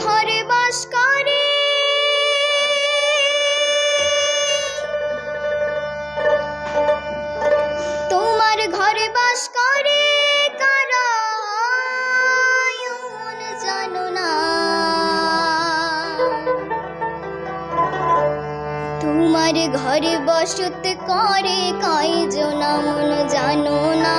ঘরে বাস করে। তোমার ঘরে বাস করে কারণ জানো না। তোমার ঘরে বসত করে কয়জন মন জানো না।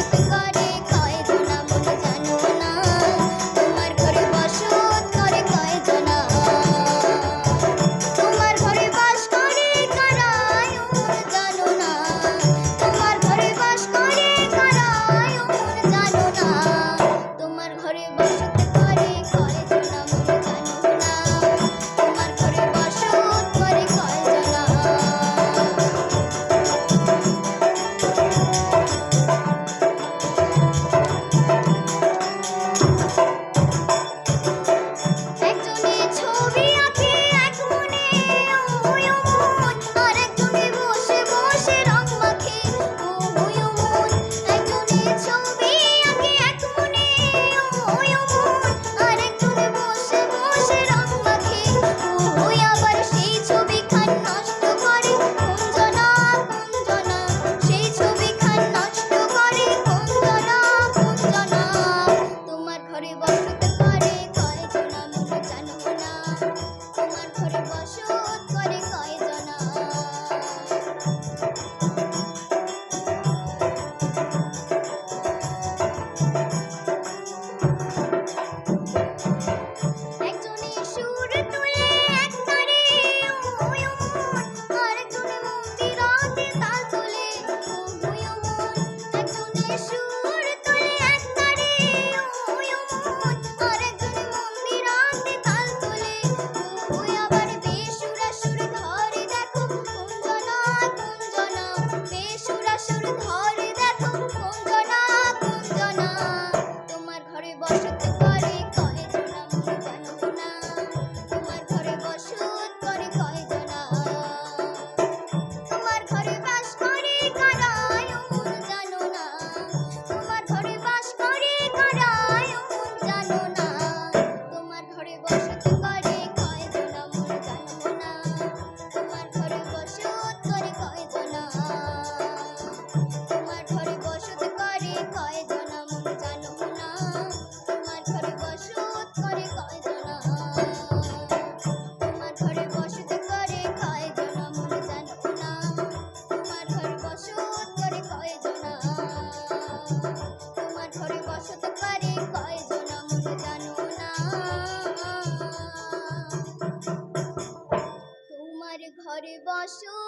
বসো